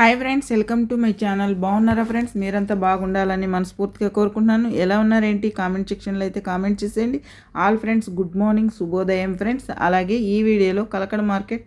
Hi friends welcome to my channel. బాగున్నారా friends? మీరంతా బాగుండాలని మనస్ఫూర్తిగా కోరుకుంటున్నాను. ఎలా ఉన్నారేంటి? కామెంట్ సెక్షన్లో అయితే కామెంట్ చేసేయండి. ఆల్ ఫ్రెండ్స్ గుడ్ మార్నింగ్ శుభోదయం ఫ్రెండ్స్. అలాగే ఈ వీడియోలో కలకడ మార్కెట్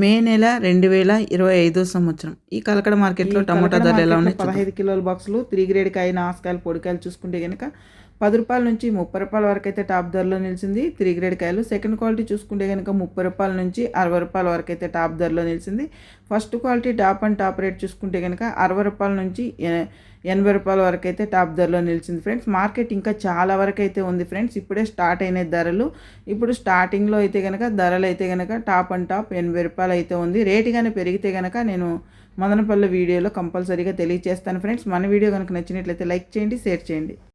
మే నెల రెండు వేల ఇరవై ఐదో సంవత్సరం. ఈ కలకడ మార్కెట్లో టమాటా ధరలు ఎలా ఉన్నాయి పదహైదు కిలోల బాక్సులు త్రీ గ్రేడ్ కాయ నాసుకాయలు పొడికాయలు చూసుకుంటే కనుక పది రూపాయల నుంచి ముప్పై రూపాయల వరకు అయితే టాప్ ధరలో నిలిచింది. త్రీ గ్రేడ్ కాయలు సెకండ్ క్వాలిటీ చూసుకుంటే కనుక ముప్పై రూపాయల నుంచి అరవై రూపాయల వరకు అయితే టాప్ ధరలో నిలిచింది. First quality top and top rate చూసుకుంటే కనుక అరవై రూపాయల నుంచి ఎనభై రూపాయల వరకు అయితే టాప్ ధరలో నిలిచింది ఫ్రెండ్స్. మార్కెట్ ఇంకా చాలా వరకు అయితే ఉంది ఫ్రెండ్స్. ఇప్పుడే స్టార్ట్ అయిన ధరలు. ఇప్పుడు స్టార్టింగ్లో అయితే కనుక ధరలు అయితే కనుక టాప్ అండ్ టాప్ ఎనభై రూపాయలు అయితే ఉంది. రేటు కానీ పెరిగితే కనుక నేను మదనపల్లి వీడియోలో కంపల్సరీగా తెలియజేస్తాను ఫ్రెండ్స్. మన వీడియో కనుక నచ్చినట్లయితే లైక్ చేయండి షేర్ చేయండి.